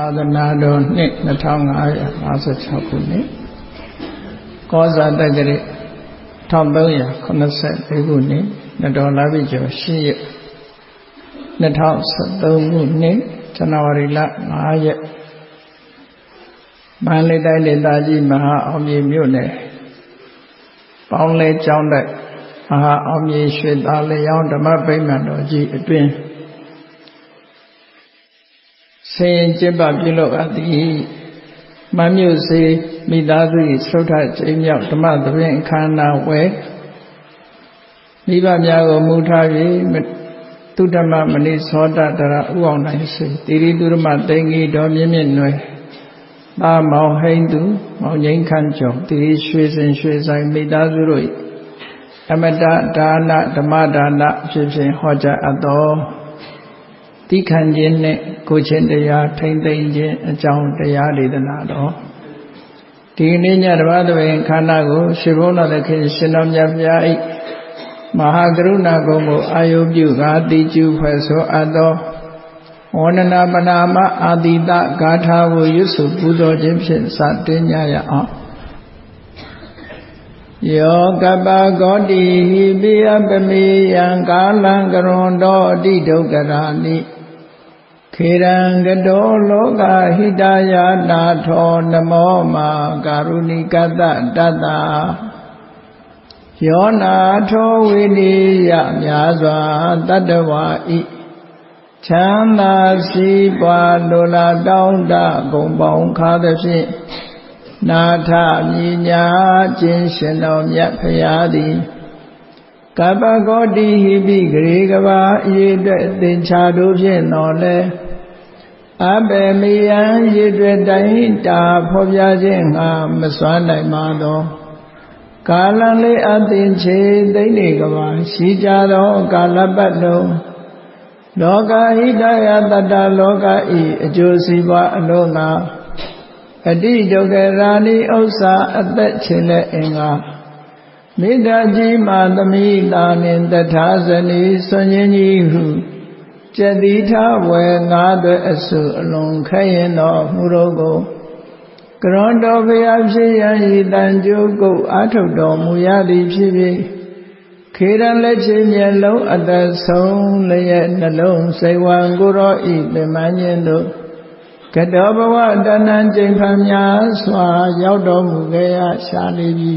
သာသနာတော်နှစ်2556ခုနှစ်ကောဇာတက္ကရာ1384ခုနှစ်နတော်လာပြီကျော်10ရက်2013ခုနှစ်ဇန်နဝါရီလ5ရက်မန္တလေးတိုင်းဒေသကြီးမဟာအောင်မြေမြို့နယ်ပေါင်းလဲကျောင်းတိုက်မဟာအောင်မြေရွှေသားလျောင်းဓမ္မဗိမာန်တော်ကြီးအတွင် ဆင်ကျင့်ပပြုလုပ်အပ်သည်မမြို့စေမိသားစု၏သုထကျိမ်းမြောက်ဓမ္မသဘင်အခမ်းအနားဝဲမိဘများကိုမူထား၍သူဓမ္မမဏိသောတတရဥအောင်နိုင်စေတိရိသူဓမ္မတိန်ကြီးတော်မြင့်မြင့်နွယ်သာမောင်ဟိန်သူမောင်ငိမ့်ခန့်ကျော်တိရိရွှေစင်ရွှေဆိုင်မိသားစုတို့၏အမတဒါနဓမ္မဒါနဖြစ်ဖြင့်ဟောကြားအပ်သော တိခံခြင်းနဲ့ကိုချင်းတရားထိမ့်သိမ့်ခြင်းအကြောင်းတရားဒေသနာတော်ဒီနေ့ညတပါးတွင်ခန္ဓာကိုရှင်ဘုန်းတော်သခင်ရှင်တော်မြတ်ဗျာ၏မဟာကရုဏာကုံကိုအာယုပြုကာတိကျူဖွဲ့ဆိုအပ်သောဝန္ဒနာပနာမအာတိတဂါထာကိုရွတ်ဆိုပူဇော်ခြင်းဖြင့်စတင်ကြရအောင်ယောကပဂောတိဟိပိယပမေယံကာလံကရွန်တော်အတိဒုက္ခရာနိ ခေရံကတောလောကဟိတယာနာထောနမောမာကာရုဏိကတတတ္တာယောနာထောဝိနိယများစွာတတ္တဝါဤချမ်းသာစီးပွားလိုလားတောင်းတဂုံပေါင်းခါသဖြင့်နာထမြညာခြင်းရှင်တော်မြတ်ဖရာသည်ကပ္ပဂောတိဟိပိဂရေကဘာအရေးအတွက်သင်္ချာတို့ဖြင့်တော်လဲ အဘေမယံရေတွေ့တိုင်းတာဖော်ပြခြင်းငါမစွမ်းနိုင်ပါသောကာလလေးအသင်ချေသိနေကဘာရှိကြသောကာလပတ်လုံးလောကဟိတယတတ္တလောကဤအကျိုးစီးပွားအလုံးငါအတိဒုက္ခရာဏိဥစ္စာအသက်ချင်တဲ့အင်္ဂါမေတ္တာကြီးမာသမိတာနှင့်တထာဇနီဆွန်ရင်ကြီးဟု ကျက်တိထဝယ်ငါးသွဲအစုအလုံးခဲရင်တော်မူတော်ကိုကရွန်တော်ဖျားဖြစ်ရန်ဤတန်ကြိုးကုတ်အာထုတ်တော်မူရသည်ဖြစ်ဖြစ်ခေရန်လက်ချင်းမျက်လုံးအသက်ဆုံးလျက်နှလုံးစိတ်ဝံကိုရောဤပင်မခြင်းတို့ကတောဘဝတဏ္ဏကျိန်ဖန်များစွာရောက်တော်မူခဲ့ရရှာလေပြီ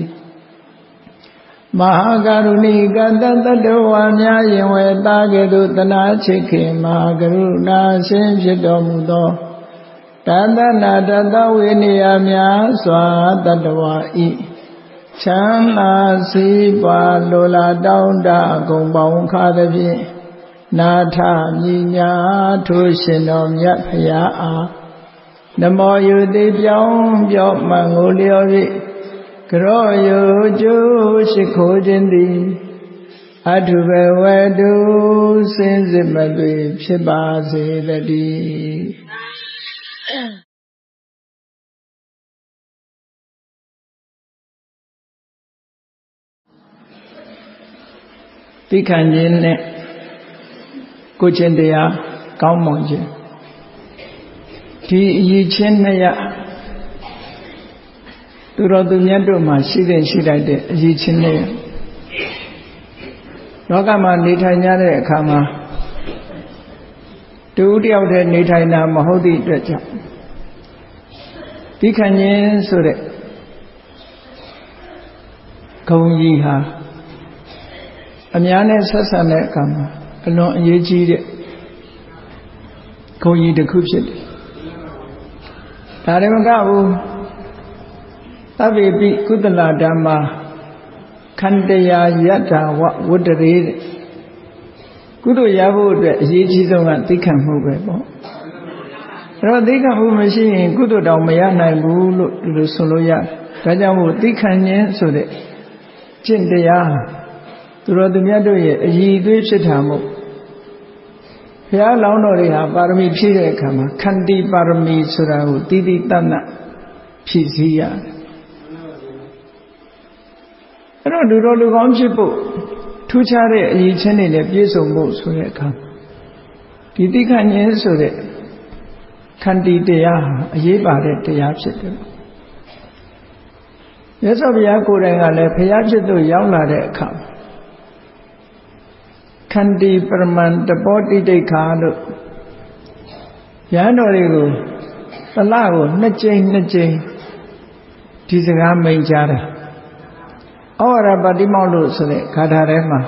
မဟာကရုဏီကတတတဝါများယင်ဝေတာကဲ့သို့တနာချစ်ခင်မဟာကရုဏာရှင်ဖြစ်တော်မူသောတသနာတတဝိနည်းများစွာတတဝါဤချမ်းသာစီးပွားလိုလားတောင်းတအကုန်ပေါင်းခါသဖြင့်နာထမြညာထိုးရှင်တော်မြတ်ဖရာအားနမောယုတိပြောင်းပြော့မှန်ကိုလျော်၍က ရောယုကျိုးရှိခိုးခြင်းသည်အထုဘဝတုစင်စစ်မသွေဖြစ်ပါစေတည်းသိခံခြင်းနဲ့ကိုချင်းတရားကောင်းမွန်ခြင်းဒီအရေးချင်းနှစ်ရ သူတော်သူမြတ်တို့မှာရှိတဲ့ရှိတတ်တဲ့အရေးချင်းနဲ့လောကမှာနေထိုင်ကြတဲ့အခါမှာတူတယောက်တည်းနေထိုင်တာမဟုတ်သည့်အတွက်ကြောင့်ဒီခံခြင်းဆိုတဲ့ဂုံကြီးဟာအများနဲ့ဆက်ဆံတဲ့အခါမှာအလွန်အရေးကြီးတဲ့ဂုံကြီးတစ်ခုဖြစ်တယ်ဒါလည်းမကဘူး သဗ္ဗေပိကုသလဓမ္မာခန္တရာယတ္တာဝဝတ္တရေတဲ့ကုသိုလ်ရဖို့အတွက်အရေးကြီးဆုံးကသိခံမှုပဲပေါ့အဲ့တော့သိခံမှုမရှိရင်ကုသိုလ်တောင်မရနိုင်ဘူးလို့ဒီလိုဆိုလို့ရတယ်ဒါကြောင့်မို့သိခံခြင်းဆိုတဲ့ကျင့်တရားသူတော်သူမြတ်တို့ရဲ့အည်သွေးဖြစ်တာမို့ဘုရားလောင်းတော်တွေဟာပါရမီဖြည့်တဲ့အခါမှာခန္တီပါရမီဆိုတာကိုတည်တည်တတ်တတ်ဖြည့်စည်းရတယ် အဲ့တော့လူတော်လူကောင်းဖြစ်ဖို့ထူးခြားတဲ့အရေးချင်းတွေနဲ့ပြည့်စုံဖို့ဆိုတဲ့အခါဒီတိခဏ်ခြင်းဆိုတဲ့ခန္တီတရားဟာအရေးပါတဲ့တရားဖြစ်တယ်မြတ်စွာဘုရားကိုယ်တိုင်ကလည်းဘုရားဖြစ်သူရောက်လာတဲ့အခါခန္တီပရမန်တပောတိတိခါလို့ရဟန်းတော်တွေကိုတလကိုနှစ်ကြိမ်နှစ်ကြိမ်ဒီစကားမိန်ကြားတယ် ဩဝရပါတိမောက်လို့ဆိုတဲ့ဂါထာထဲမှာ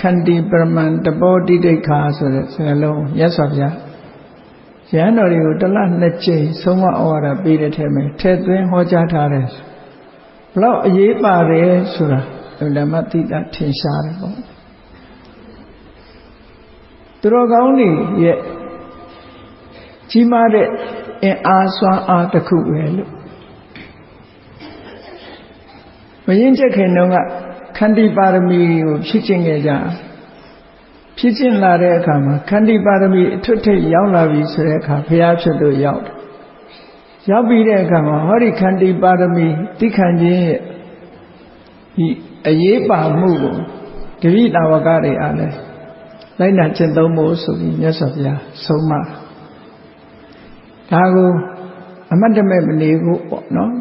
ခန္တီပရမန်တပောတိတိခါဆိုတဲ့စကားလုံးရသော်ဗျာရဟန်းတော်တွေကိုတလနှစ်ကြိမ်ဆုံးမဩဝါဒပေးတဲ့ထဲမှာထဲသွင်းဟောကြားထားတယ်ဘလောက်အရေးပါတယ်ဆိုတာဓမ္မတိတာထင်ရှားတယ်ပေါ့သူတော်ကောင်းတွေရဲ့ကြီးမားတဲ့အင်အားစွမ်းအားတစ်ခုပဲလို့ မရင်ချက်ခင်တုန်းကခန္တီပါရမီကိုဖြည့်ကျင့်ခဲ့ကြဖြည့်ကျင့်လာတဲ့အခါမှာခန္တီပါရမီအထွတ်ထိပ်ရောက်လာပြီဆိုတဲ့အခါဘုရားဖြစ်လို့ရောက်တယ်ရောက်ပြီးတဲ့အခါမှာဟောဒီခန္တီပါရမီတိခန့်ခြင်းရဲ့ဒီအရေးပါမှုကိုတပိတာဝကတွေအားလည်းလိုက်နာကျင့်သုံးဖို့ဆိုပြီးမြတ်စွာဘုရားဆုံးမဒါကိုအမတ်တမဲ့မနေဘူးပေါ့နော်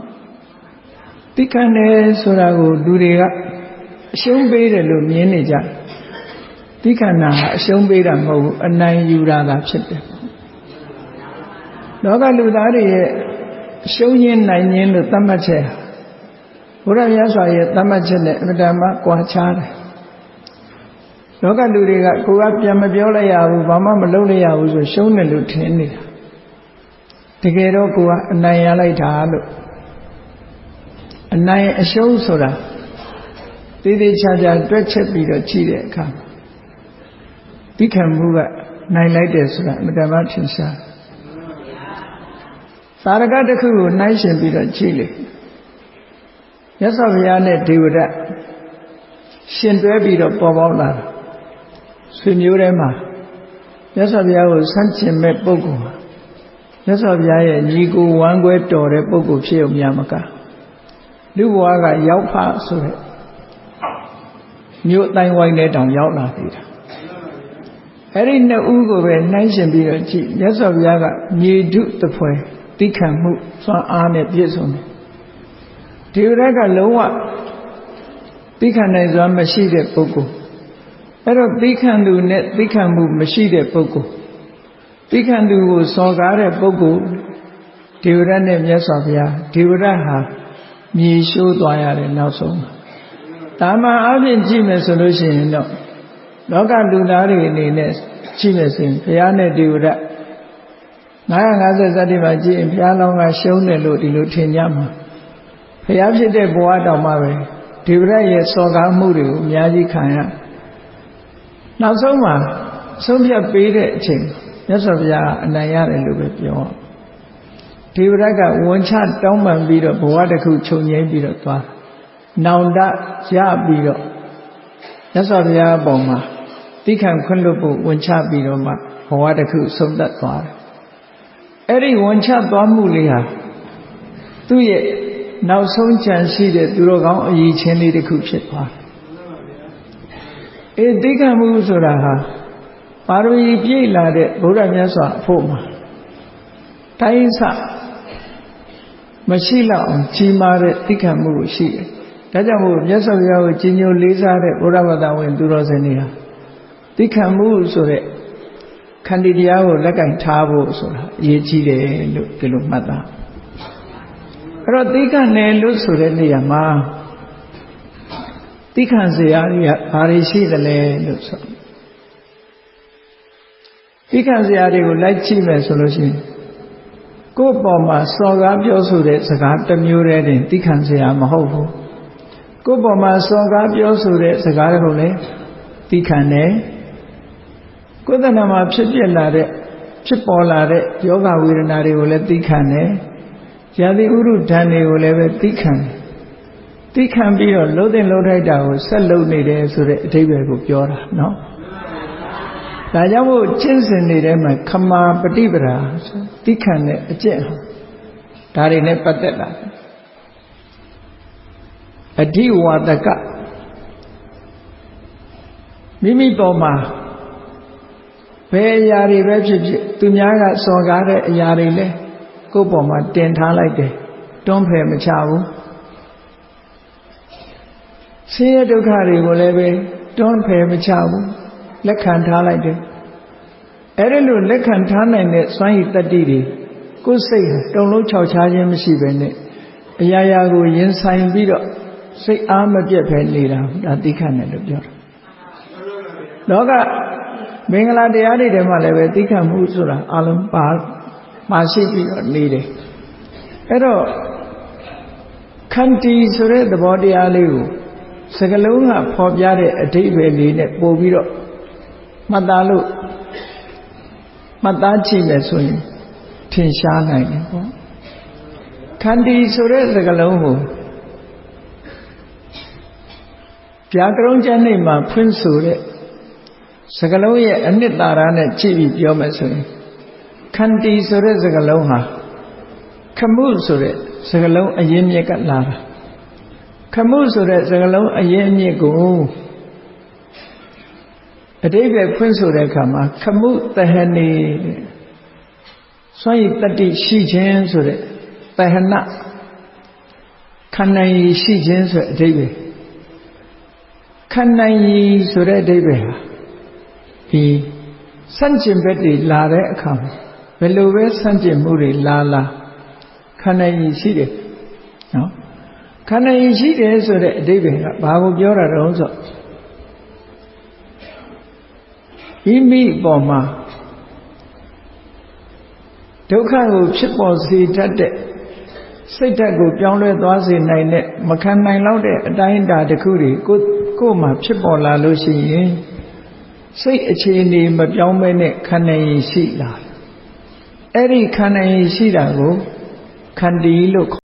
တိခန့်တယ်ဆိုတာကိုလူတွေကအရှုံးပေးတယ်လို့မြင်နေကြတိခန္ဓာဟာအရှုံးပေးတာမဟုတ်ဘူးအနိုင်ယူတာသာဖြစ်တယ်လောကလူသားတွေရဲ့အရှုံးရင်းနိုင်ရင်းလို့သတ်မှတ်ချက်ဘုရားမြတ်စွာရဲ့သတ်မှတ်ချက်နဲ့အမှန်တမ်းကွာခြားတယ်လောကလူတွေကကိုကပြန်မပြောလိုက်ရဘူးဘာမှမလုပ်လိုက်ရဘူးဆိုရှုံးတယ်လို့ထင်နေတာတကယ်တော့ကိုကအနိုင်ရလိုက်တာလို့ အနိုင်အရှုံးဆိုတာသေးသေးချာချာတွက်ချက်ပြီးတော့ကြည့်တဲ့အခါသိခံမှုကနိုင်လိုက်တယ်ဆိုတာအမှန်တမ်းထင်ရှားသာရကတစ်ခုကိုနှိုင်းရှင်ပြီးတော့ကြည့်လေမြတ်စွာဘုရားနဲ့ဒေဝဒရှင်တွဲပြီးတော့ပေါ်ပေါက်လာတာဆွေမျိုးထဲမှာမြတ်စွာဘုရားကိုဆန့်ကျင်မဲ့ပုဂ္ဂိုလ်မြတ်စွာဘုရားရဲ့ညီကိုဝမ်းကွဲတော်တဲ့ပုဂ္ဂိုလ်ဖြစ်ုံများမက လူဘဝကရောက်ဖဆိုတဲ့မြို့တိုင်းဝိုင်းတဲ့တောင်ရောက်လာသေးတာအဲ့ဒီနှစ်ဦးကိုပဲနှိုင်းရှင်ပြီးတော့ကြည့်မြတ်စွာဘုရားကမြေဓုတပွဲတိခံမှုစွမ်းအားနဲ့ပြည့်စုံတယ်ဒီရက်ကလုံးဝတိခံနိုင်စွမ်းမရှိတဲ့ပုဂ္ဂိုလ်အဲ့တော့တိခံသူနဲ့တိခံမှုမရှိတဲ့ပုဂ္ဂိုလ်တိခံသူကိုစော်ကားတဲ့ပုဂ္ဂိုလ်ဒေဝရတ်နဲ့မြတ်စွာဘုရားဒေဝရတ်ဟာ မြေရှိုးသွားရတယ်နောက်ဆုံးတာမန်အပြင်ကြည့်မယ်ဆိုလို့ရှိရင်တော့လောကလူသားတွေအနေနဲ့ကြည့်မယ်ဆိုရင်ဘုရားနဲ့ဒေဝရတ်950ဇတ်တိမှာကြည့်ရင်ဘုရားလောင်းကရှုံးတယ်လို့ဒီလိုထင်ကြမှာဘုရားဖြစ်တဲ့ဘဝတောင်မှပဲဒေဝရတ်ရဲ့စော်ကားမှုတွေကိုအများကြီးခံရနောက်ဆုံးမှာဆုံးဖြတ်ပေးတဲ့အချိန်မြတ်စွာဘုရားအနိုင်ရတယ်လို့ပဲပြော ဒေဝရတ်ကဝန်ချတောင်းပန်ပြီးတော့ဘဝတစ်ခုခြုံငိမ့်ပြီးတော့သွားနောင်တရပြီးတော့မြတ်စွာဘုရားအပေါ်မှာတိခံခွင့်လွတ်ဖို့ဝန်ချပြီးတော့မှဘဝတစ်ခုဆုံးသက်သွားတယ်အဲ့ဒီဝန်ချသွားမှုလေးဟာသူ့ရဲ့နောက်ဆုံးကြံရှိတဲ့သူတော်ကောင်းအည်ချင်းလေးတစ်ခုဖြစ်သွားတယ်အေးတိခံမှုဆိုတာဟာပါရမီပြည့်လာတဲ့ဘုရားမြတ်စွာအဖို့မှာတိုင်းဆ မရှိတော့အောင်ကြီးမားတဲ့တိခံမှုကိုရှိတယ်။ဒါကြောင့်မို့မြတ်စွာဘုရားကိုကြီးညိုလေးစားတဲ့ဘုရားဘာသာဝင်သူတော်စင်တွေဟာတိခံမှုဆိုတဲ့ခန္တီတရားကိုလက်ကင်ထားဖို့ဆိုတာအရေးကြီးတယ်လို့ဒီလိုမှတ်သား။အဲ့တော့တိခံတယ်လို့ဆိုတဲ့နေရာမှာတိခံစရာတွေကဘာတွေရှိသလဲလို့ဆိုတိခံစရာတွေကိုလိုက်ကြည့်မယ်ဆိုလို့ရှိရင် ကိုယ့်ပေါ်မှာစော်ကားပြောဆိုတဲ့စကားတစ်မျိုးတည်းတင်တိခံစရာမဟုတ်ဘူးကိုယ့်ပေါ်မှာစော်ကားပြောဆိုတဲ့စကားတွေကိုလည်းတိခံတယ်ကိုယ်တဏ္ဍာမှာဖြစ်ပြလာတဲ့ဖြစ်ပေါ်လာတဲ့ယောဂဝေဒနာတွေကိုလည်းသိခံတယ်။ဇာတိဥရုဓာန်တွေကိုလည်းပဲသိခံတယ်။သိခံပြီးတော့လှုပ်တဲ့လှုပ်ထိုက်တာကိုဆက်လှုပ်နေတယ်ဆိုတဲ့အဓိပ္ပာယ်ကိုပြောတာနော်။ ဒါကြောင့်မို့ကျင့်စဉ်နေတဲ့မှာခမာပฏิပဒါသိခံတဲ့အကျင့်ဒါတွေနဲ့ပတ်သက်လာတယ်။အဓိဝါဒကမိမိပေါ်မှာဘယ်အရာတွေပဲဖြစ်ဖြစ်သူများကစော်ကားတဲ့အရာတွေလဲကိုယ့်ပေါ်မှာတင်ထားလိုက်တယ်တွန်းဖယ်မချဘူးဆင်းရဲဒုက္ခတွေကိုလည်းပဲတွန်းဖယ်မချဘူး လက်ခံထားလိုက်တယ်အဲ့ဒီလိုလက်ခံထားနိုင်တဲ့စွမ်းရည်တတ္တိတွေကိုယ်စိတ်ဟာတုံလုံးခြောက်ခြားခြင်းမရှိဘဲနဲ့အရာရာကိုရင်ဆိုင်ပြီးတော့စိတ်အားမပြတ်ပဲနေတာဒါသိခတ်တယ်လို့ပြောတာလောကမင်္ဂလာတရားတွေထဲမှာလည်းပဲသိခတ်မှုဆိုတာအလုံးပါမရှိပြီးတော့နေတယ်အဲ့တော့ခန္တီဆိုတဲ့သဘောတရားလေးကိုစကလုံးကဖော်ပြတဲ့အဓိပ္ပာယ်လေးနဲ့ပို့ပြီးတော့ မှတ်သားလို့မှတ်သားကြည့်မယ်ဆိုရင်ထင်ရှားနိုင်တယ်ပေါ့ခန္တီဆိုတဲ့စကလုံးကိုပြာကရုံးကျမ်းနေမှာဖွင့်ဆိုတဲ့စကလုံးရဲ့အနှစ်သာရနဲ့ကြည့်ပြီးပြောမယ်ဆိုရင်ခန္တီဆိုတဲ့စကလုံးဟာခမှုဆိုတဲ့စကလုံးအရင်မြစ်ကလာတာခမှုဆိုတဲ့စကလုံးအရင်မြစ်ကို အတိပ္ပယ်ဖွင့်ဆိုတဲ့အခါမှာခမှုတဟနေစွန့်ရည်တတိရှိခြင်းဆိုတဲ့တဟနခန္ဓာရည်ရှိခြင်းဆိုတဲ့အဓိပ္ပာယ်ခန္ဓာရည်ဆိုတဲ့အဓိပ္ပာယ်ဟာဒီစန့်ကျင်ဘက်တွေလာတဲ့အခါမှာဘယ်လိုပဲစန့်ကျင်မှုတွေလာလာခန္ဓာရည်ရှိတယ်နော်ခန္ဓာရည်ရှိတယ်ဆိုတဲ့အဓိပ္ပာယ်ကဘာကိုပြောတာတုံးဆို မိမိအပေါ်မှာဒုက္ခကိုဖြစ်ပေါ်စေတတ်တဲ့စိတ်ဓာတ်ကိုပြောင်းလဲသွားစေနိုင်တဲ့မခံနိုင်တော့တဲ့အတိုင်းအတာတစ်ခုတွေကိုကိုယ်မှာဖြစ်ပေါ်လာလို့ရှိရင်စိတ်အခြေအနေမပြောင်းမဲနဲ့ခန္ဓာရင်ရှိလာအဲ့ဒီခန္ဓာရင်ရှိတာကိုခန္တီလို့